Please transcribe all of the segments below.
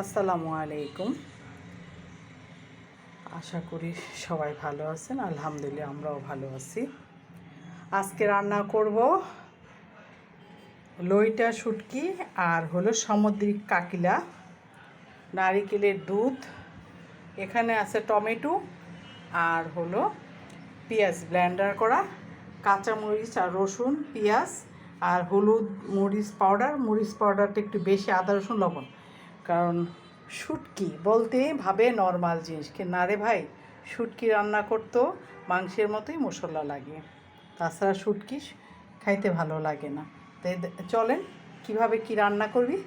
আসসালামু আলাইকুম। আশা করি সবাই ভালো আছেন, আলহামদুলিল্লাহ আমরাও ভালো আছি। আজকে রান্না করব লইটা শুটকি আর হলো সামুদ্রিক কাকিলা, নারিকেলের দুধ। এখানে আছে টমেটো আর হলো পেঁয়াজ ব্লেন্ডার করা, কাঁচামরিচ আর রসুন, পেঁয়াজ আর হলুদ মরিচ পাউডার। মরিচ পাউডারটা একটু বেশি, আদা রসুন, লবণ। কারণ শুটকি বলতে ভাবে নর্মাল জিনিস কি না রে ভাই? শুটকি রান্না করতেও মাংসের মতোই মশলা লাগে। তাছাড়া শুটকি খাইতে ভালো লাগে না। তাই চলেন, কীভাবে কি রান্না করবি?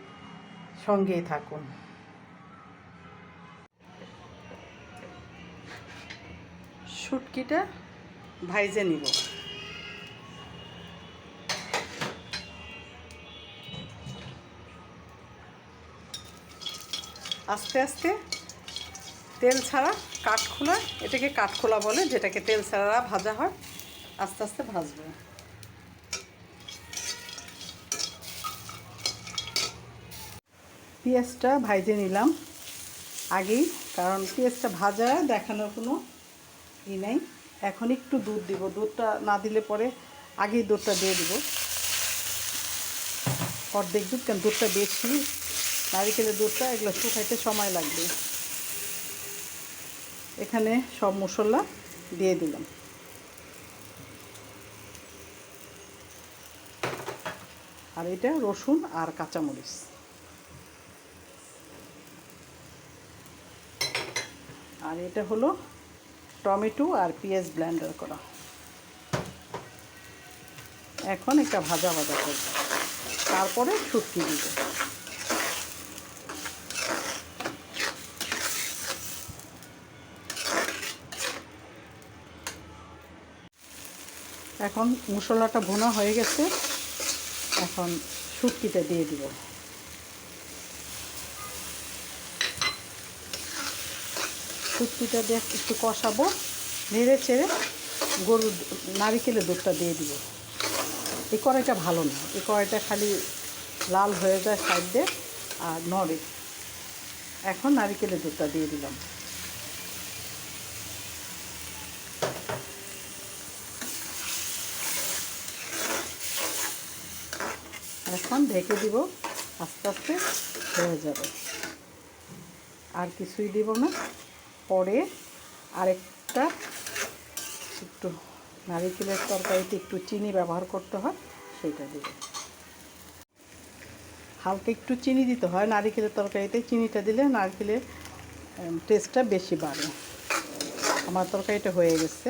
সঙ্গেই থাকুন। শুটকিটা ভাইজে নিব। আস্তে আস্তে তেল ছাড়া কাঠখোলা, এটাকে কাঠখোলা বলে, যেটাকে তেল ছাড়া ভাজা হয়, আস্তে আস্তে ভাজবো। পেঁয়াজটা ভাইজে নিলাম আগেই, কারণ পেঁয়াজটা ভাজা দেখানোর কোনো ই নেই। এখন একটু দুধ দিব, দুধটা না দিলে পরে আগেই দুধটা দিয়ে দিব। অর্ধেক দুধ কেন দুধটা বেশি নারিকেলের দুধটা, এগুলো শুকাইতে সময় লাগবে। এখানে সব মশলা দিয়ে দিলাম। আর এটা রসুন আর কাঁচামরিচ। আর এটা হলো টমেটো আর পেঁয়াজ ব্লেন্ডার করা। এখন একটা ভাজা ভাজা করব। তারপরে শুটকি দিব। এখন মশলাটা ভুনা হয়ে গেছে। এখন শুটকিটা দিয়ে দিব। শুটকিটা দিয়ে একটু কষাবো। নেড়ে চেড়ে গরুর নারিকেলের দুধটা দিয়ে দিব। এই কড়াইটা ভালো না। এই কড়াইটা খালি লাল হয়ে যায় সাইড দিয়ে আর নড়ে। এখন নারিকেলের দুধটা দিয়ে দিলাম। এখন ঢেকে দিব, আস্তে আস্তে হয়ে যাবে। আর কিছুই দিব না। পরে আরেকটা একটু নারিকেলের তরকারিতে একটু চিনি ব্যবহার করতে হয় সেটা দিব। হালকা একটু চিনি দিতে হয়, নারিকেলের তরকারিতে চিনিটা দিলে নারকেলের টেস্টটা বেশি বাড়ে। আমার তরকারিটা হয়ে গেছে।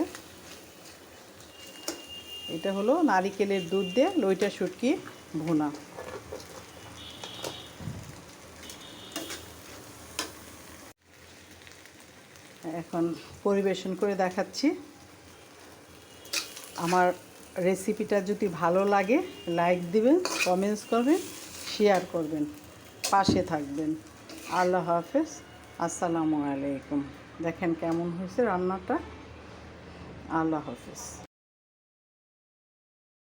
এটা হলো নারিকেলের দুধ দিয়ে লইটা শুটকি ভুনা। এখন পরিবেশন করে দেখাচ্ছি। আমার রেসিপিটা যদি ভালো লাগে লাইক দিবেন কমেন্টস করবেন শেয়ার করবেন। পাশে থাকবেন। আল্লাহ হাফেজ। আসসালামু আলাইকুম। দেখেন কেমন হয়েছে রান্নাটা। আল্লাহ হাফেজ।